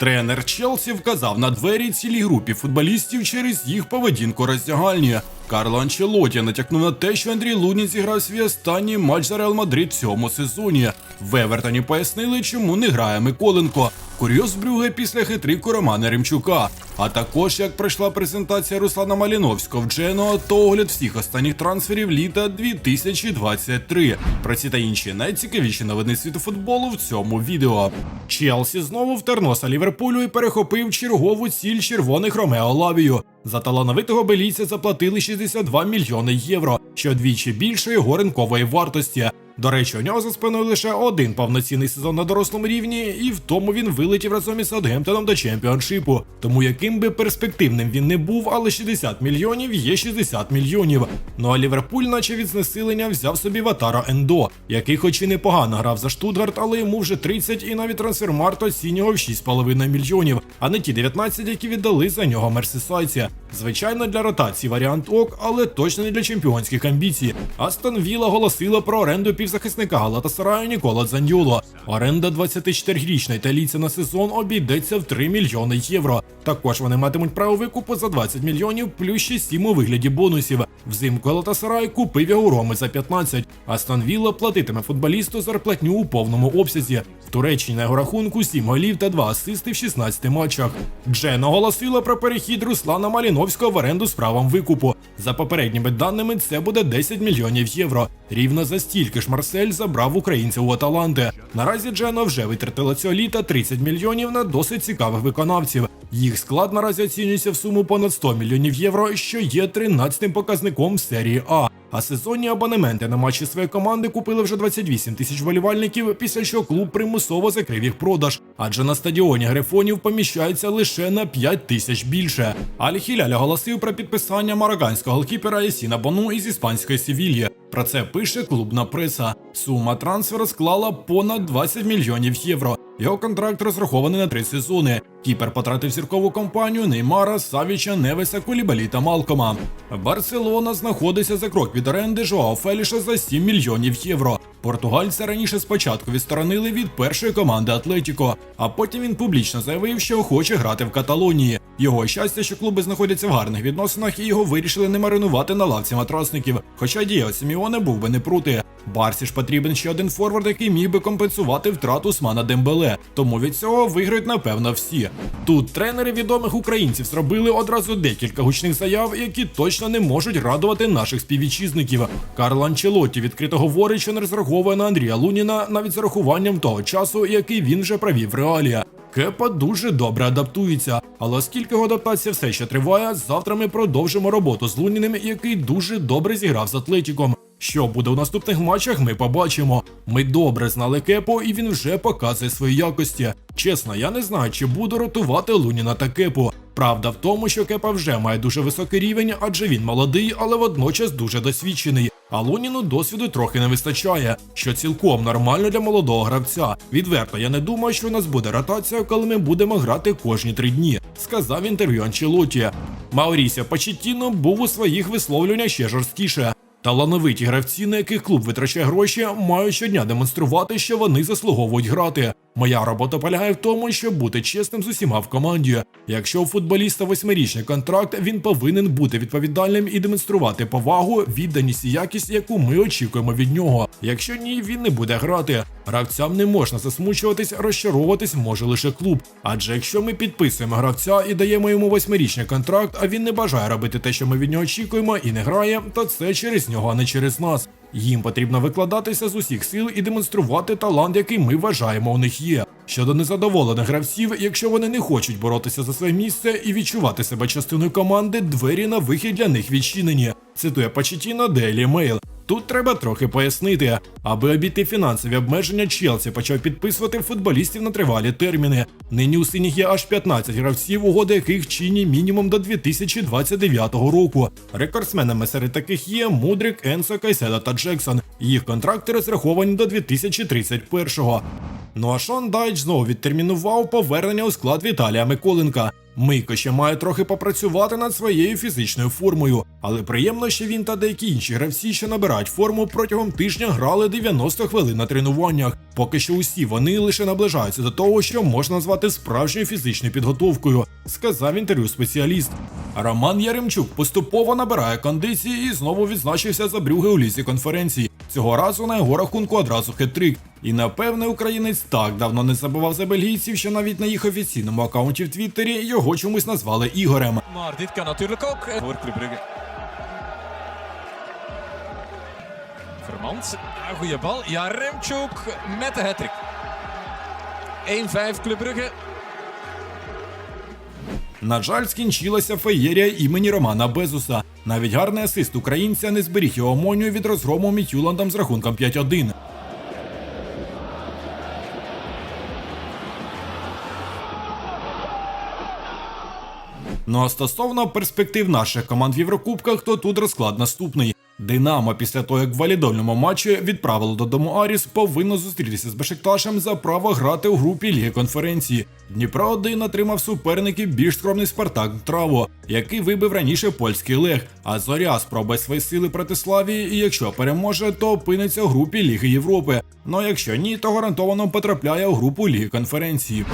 Тренер Челсі вказав на двері цілій групі футболістів через їх поведінку роздягальні. Карло Анчелоті натякнув на те, що Андрій Лунін зіграв свій останній матч за Реал Мадрид цьому сезоні. В Евертоні пояснили, чому не грає Миколенко. Курйоз Брюге після хитрику Романа Римчука. А також як пройшла презентація Руслана Маліновського в Джено, то огляд всіх останніх трансферів літа 2023. Про ці та інші найцікавіші новини світу футболу в цьому відео. Челсі знову втер носа Ліверпулю і перехопив чергову ціль червоних Ромео Лавію. За талановитого белійця заплатили 62 мільйони євро, що двічі більше його ринкової вартості. До речі, у нього за спиною лише один повноцінний сезон на дорослому рівні, і в тому він вилетів разом із Саутгемптоном до чемпіоншипу. Тому яким би перспективним він не був, але 60 мільйонів є 60 мільйонів. Ну а Ліверпуль, наче від знесилення, взяв собі Ватара Ендо, який, хоч і непогано грав за Штутгарт, але йому вже 30 і навіть трансфермарт оцінював 6,5 мільйонів, а не ті 19, які віддали за нього мерсисайці. Звичайно, для ротації варіант ок, але точно не для чемпіонських амбіцій. Астон Вілла оголосила про оренду півзахисника Галатасараю Нікола Дзаньюло. Оренда 24-річної італійця на сезон обійдеться в 3 мільйони євро. Також вони матимуть право викупу за 20 мільйонів плюс ще 7 у вигляді бонусів. Взимку Галатасарай купив його Роми за 15. Астон Вілла платитиме футболісту зарплатню у повному обсязі. В Туреччині на його рахунку 7 голів та 2 асисти в 16 матчах. Джен оголосила про перехід Руслана Маліновського в оренду з правом викупу. За попередніми даними, це буде 10 мільйонів євро. Рівно за стільки ж Марсель забрав українця у Аталанти. Наразі Джено вже витратила цього літа 30 мільйонів на досить цікавих виконавців. Їх склад наразі оцінюється в суму понад 100 мільйонів євро, що є 13-тим показником в серії А. А сезонні абонементи на матчі своєї команди купили вже 28 тисяч вболівальників, після чого клуб примусово закрив їх продаж. Адже на стадіоні грифонів поміщається лише на 5 тисяч більше. Аль-Хіляль оголосив про підписання мароганського голкіпера Есіна Бону із іспанської Севільї. Про це пише клубна преса. Сума трансферу склала понад 20 мільйонів євро. Його контракт розрахований на три сезони. Кіпер потратив зіркову компанію Неймара, Савіча, Невеса, Кулібалі та Малкома. Барселона знаходиться за крок від оренди Жоао Феліша за 7 мільйонів євро. Португальця раніше спочатку відсторонили від першої команди Атлетіко, а потім він публічно заявив, що хоче грати в Каталонії. Його щастя, що клуби знаходяться в гарних відносинах, і його вирішили не маринувати на лавці матросників. Хоча Діо Сіміоне був би не проти. Барсі ж потрібен ще один форвард, який міг би компенсувати втрату Усмана Дембеле. Тому від цього виграють напевно всі. Тут тренери відомих українців зробили одразу декілька гучних заяв, які точно не можуть радувати наших співвітчизників. Карло Анчелотті відкрито говорить, що не розраховує на Андрія Луніна навіть з урахуванням того часу, який він вже провів в реалі. Кепа дуже добре адаптується, але оскільки його адаптація все ще триває, завтра ми продовжимо роботу з Луніним, який дуже добре зіграв з Атлетіком. Що буде у наступних матчах, ми побачимо. Ми добре знали Кепу, і він вже показує свої якості. Чесно, я не знаю, чи буду ротувати Луніна та Кепу. Правда в тому, що Кепа вже має дуже високий рівень, адже він молодий, але водночас дуже досвідчений. А Луніну досвіду трохи не вистачає, що цілком нормально для молодого гравця. Відверто, я не думаю, що у нас буде ротація, коли ми будемо грати кожні три дні, сказав інтерв'ю Анчелоті. Маурісіо Почеттіно був у своїх висловлюваннях ще жорсткіше. Талановиті гравці, на яких клуб витрачає гроші, мають щодня демонструвати, що вони заслуговують грати. Моя робота полягає в тому, щоб бути чесним з усіма в команді. Якщо у футболіста восьмирічний контракт, він повинен бути відповідальним і демонструвати повагу, відданість і якість, яку ми очікуємо від нього. Якщо ні, він не буде грати. Гравцям не можна засмучуватись, розчаровуватись може лише клуб. Адже якщо ми підписуємо гравця і даємо йому восьмирічний контракт, а він не бажає робити те, що ми від нього очікуємо, і не грає, то це через нього, а не через нас. Їм потрібно викладатися з усіх сил і демонструвати талант, який ми вважаємо у них є. Щодо незадоволених гравців, якщо вони не хочуть боротися за своє місце і відчувати себе частиною команди, двері на вихід для них відчинені. Цитує Почетіно Daily Mail. Тут треба трохи пояснити, аби обійти фінансові обмеження, Челсі почав підписувати футболістів на тривалі терміни. Нині у синіх є аж 15 гравців, угоди яких чинні мінімум до 2029 року. Рекордсменами серед таких є Мудрик, Енсо, Кайседа та Джексон. Їх контракти розраховані до 2031-го. Ну а Шон Дайч знову відтермінував повернення у склад Віталія Миколенка. Мийко ще має трохи попрацювати над своєю фізичною формою, але приємно, що він та деякі інші гравці, що набирають форму протягом тижня, грали 90 хвилин на тренуваннях. Поки що усі вони лише наближаються до того, що можна назвати справжньою фізичною підготовкою, сказав інтерв'ю спеціаліст. Роман Яремчук поступово набирає кондиції і знову відзначився за брюги у лісі конференції. Цього разу на його рахунку одразу хет-трик. І напевне українець так давно не забував за бельгійців, що навіть на їх офіційному аккаунті в Твіттері його чомусь назвали Ігорем. Vermand, goede bal. Ja, Remchuk met de hat-trick. 1-5 Club Brugge. На жаль, скінчилася феєрія імені Романа Безуса. Навіть гарний асист українця не зберіг його Монію від розгрому Мітюландом з рахунком 5-1. Ну а стосовно перспектив наших команд в Єврокубках, то тут розклад наступний. Динамо після того, як в валідольному матчі відправило додому Аріс, повинно зустрітися з Бешикташем за право грати у групі Ліги конференції. Дніпро 1 отримав суперників більш скромний Спартак Траво, який вибив раніше польський Лег. А Зоря спробує свої сили проти Славії, і якщо переможе, то опиниться у групі Ліги Європи. Ну а якщо ні, то гарантовано потрапляє у групу Ліги конференції.